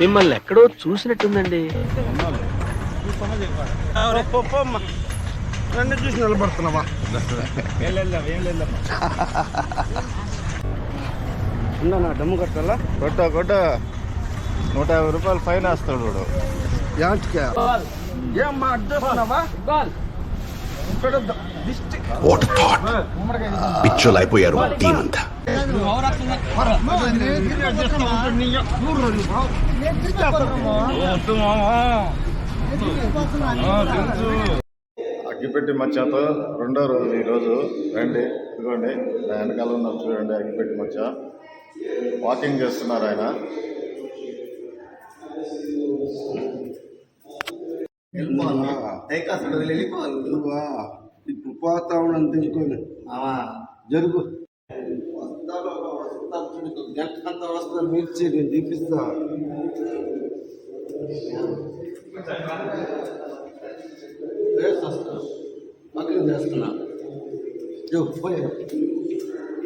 మిమ్మల్ని ఎక్కడో చూసినట్టుందండి. నన్ను చూసి నిలబడుతున్నావా? ఉందా డమ్ము కట్టాలా? కొట్ట కొట్ట. నూట యాభై రూపాయలు ఫైన్ వేస్తాడు వాడు. యాంటికా ఏం మా అడ్డేస్తున్నావా? ఇక్కడ థాట్ పిచ్చోలు అయిపోయారు టీం అంతా. అగ్గిపెట్టి మచ్చతో రెండో రోజు ఈరోజు రండి ఇదిగోండి. నా వెనకాల ఉన్నారు చూడండి అగ్గిపెట్టి మచ్చ. వాకింగ్ చేస్తున్నారు ఆయన. నువ్వా ఇప్పుడు పోతా ఉన్నాను తెలుసుకొని జరుగు. గంట అంత వస్తా మిర్చి నేను చూపిస్తా. చేస్తున్నా.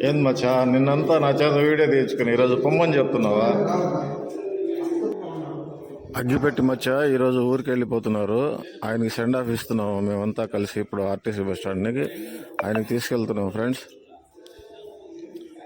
ఏంది మచ్చ నిన్నంతా నా చేత వీడియో తీయించుకుని ఈరోజు పొమ్మని చెప్తున్నావా? అగ్గిపెట్టి మచ్చ ఈరోజు ఊరికి వెళ్ళిపోతున్నారు. ఆయనకి సెండ్ ఆఫ్ ఇస్తున్నాము మేమంతా కలిసి ఇప్పుడు ఆర్టీసీ బస్ స్టాండ్కి. ఆయనకి తీసుకెళ్తున్నాం ఫ్రెండ్స్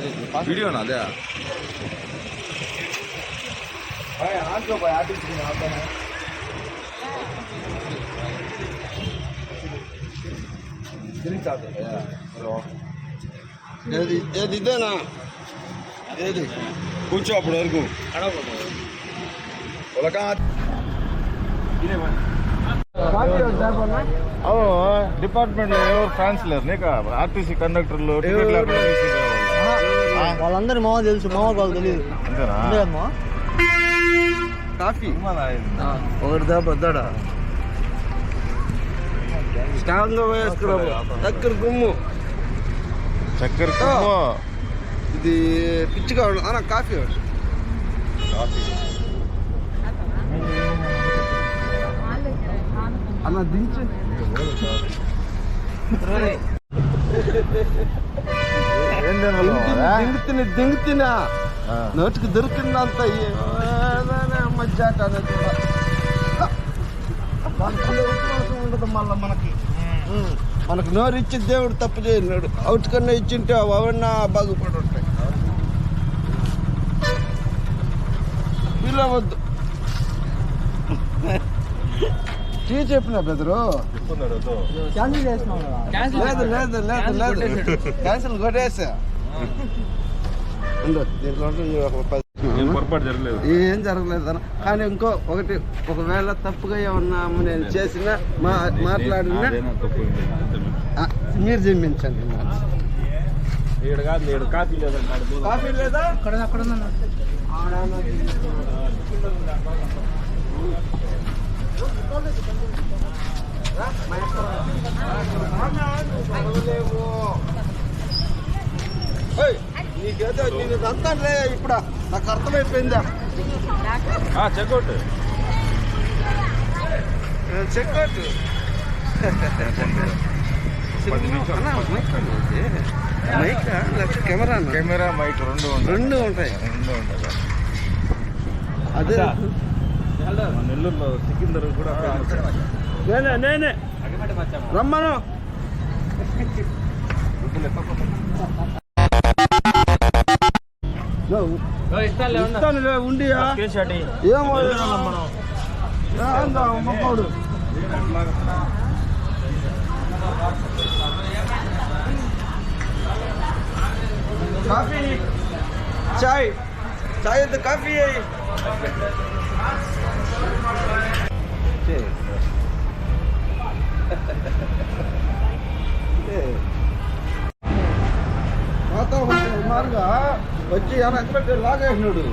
కలుస్తున్నా, ముట్టుకోకూడదు నువ్వు వేసుకోరా. ఇక్కడ పండుగ నీకు తండ్రి రా. ఏది ఏది ఇదేనా ఏది కూర్చో అప్పటి వరకు అవును డిపార్ట్మెంట్ లో ఎవరు ఫ్యాన్స్ లేరు నీకు ఆర్టీసీ కండక్టర్లు టికెట్ లేకుండా తీసుకెళ్ళేవాళ్ళు. ఆ? వాళ్ళందరూ మామ తెలుసు మామ వాళ్ళు తెలియదు కాఫీ. ఒకటి దాపద్దాడా స్ట్రాంగ్గా వేసుకున్నాము దగ్గర గుమ్ము. చక్కెర కుమ్ము. ఇది పిచ్చి కావాలి. అన్న కాఫీ. అన్న దించు. ఏం తినాలి దింగుతున్నా. నోటికి దొరికిందంత మధ్యాట ఉండదు మళ్ళీ మనకి. మనకు నోరు ఇచ్చి దేవుడు తప్పు చేయన్నాడు అవుట్ కన్నా ఇచ్చింటే అవన్నా బాగుపడి ఉంటాయి పిలవద్దు టీ చెప్పిన బెదరు క్యాన్సిల్ చేసినాం కదా. లేదు లేదు లేదు లేదు క్యాన్సిల్ కొట్టేసా. ఏం జరగలేదు. కానీ ఇంకో ఒకటి ఒకవేళ తప్పుగా ఏమన్నా నేను చేసిన మా మాట్లాడినా ఆ, మీరు జమ్మించండి కాఫీ లేదా? అక్కడ అక్కడ నీకేదో నేను ఇదంతా లే ఇప్పుడు? నాకు అర్థమైపోయిందా? Check out check out mike లేకపోతే కెమెరా కెమెరా మైక్ రెండు ఉంటాయి. రెండు ఉంటాయి. రెండు ఉంటాయి. అదే మన నెల్లూరులో సికిందర్ కూడా నేనే నేనే రమ్మను. ఉండియా. ఏమో మొక్కడు కాఫీ. చాయ్. చాయ్ వద్దు కాఫీ వాతావరణం మారుగా వచ్చి వెనక లాగేసినాడు.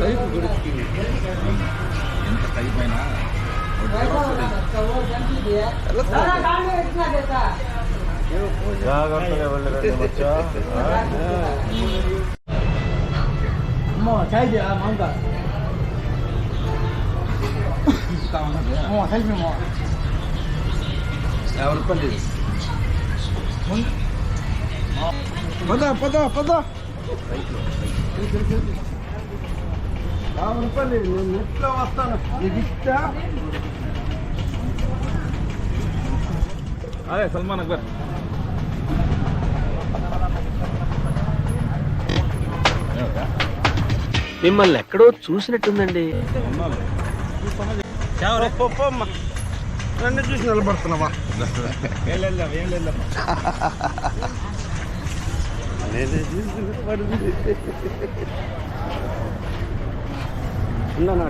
రైతు గుడికి. జాగ్రత్తగా వెళ్ళండి మచ్చా. అమ్మో చాయ్ దే పద పద పద యాభై రూపాయలు. నేను ఎట్లా వస్తాను నీకు ఇష్టా అదే సల్మాన్ అక్బర్ మిమ్మల్ని ఎక్కడో చూసినట్టుందండి. నన్ను చూసి నిలబడుతున్నావా?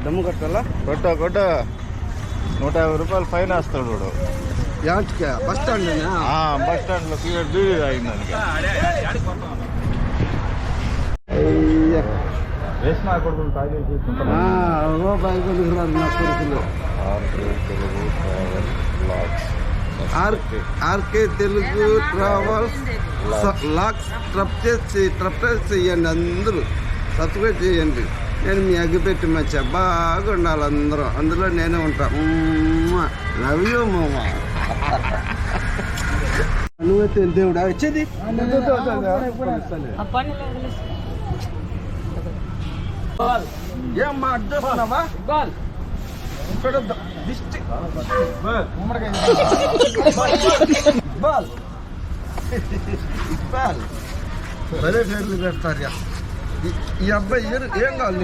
డమ్ము కట్టాలా? కొట్ట కొట్ట. నూట యాభై రూపాయలు ఫైన్ వేస్తాడు వాడు. యాటికా బస్ స్టాండ్ బస్ స్టాండ్లో సిగరెట్ ఆర్కే తెలుగు ట్రావెల్స్ లాక్స్ ట్రప్ చేసి ట్రప్ చేయండి అందరూ. సబ్స్క్రైబ్ చేయండి. నేను మీ అగ్గిపెట్టి మచ్చ బాగా ఉండాలి అందరూ. అందులో నేనే ఉంటా. లవ్ యూ మామ. నువ్వైతే దేవుడా? వచ్చేది ఏమ్మా అడ్డొస్తున్నావా ఇక్కడ దిష్టి. బాల్. బాల్. భలే పేర్లు పెడతారు. ఈ- అబ్బాయి ఏం- కావాలి?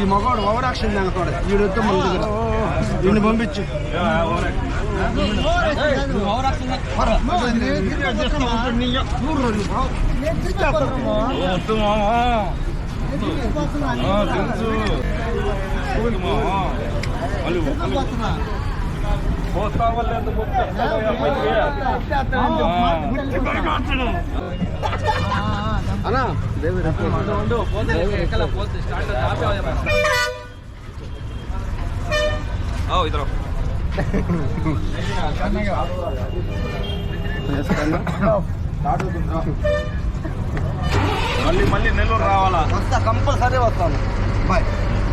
ఈ మగవాడు ఓవర్ యాక్షన్ తింగతాడు వీడొద్దు మన దగ్గర వీడిని పంపించు. 아, 땡수. 고맙구만. 빨리 먹, 빨리 먹. बहुत चावल है तो बहुत अच्छा है अपन ये अच्छा तो हम जो मार मुझे कोई बात नहीं ಅಣ್ಣ ದೇವರ ಒಂದು ಒಂದು ಫೋನ್ ಬೇಕಲ್ಲ ಫೋನ್ ಸ್ಟಾರ್ಟ್ ಆಪೇ ಹೋದ ಓ ಇದ್ರ ಕಣ್ಣಿಗೆ ಸ್ಟಾರ್ಟ್ ಆಗುತ್ತಾ మళ్ళీ మళ్ళీ నెల్లూరు రావాలా? వస్తా కంపల్సరీ వస్తాను. బాయ్.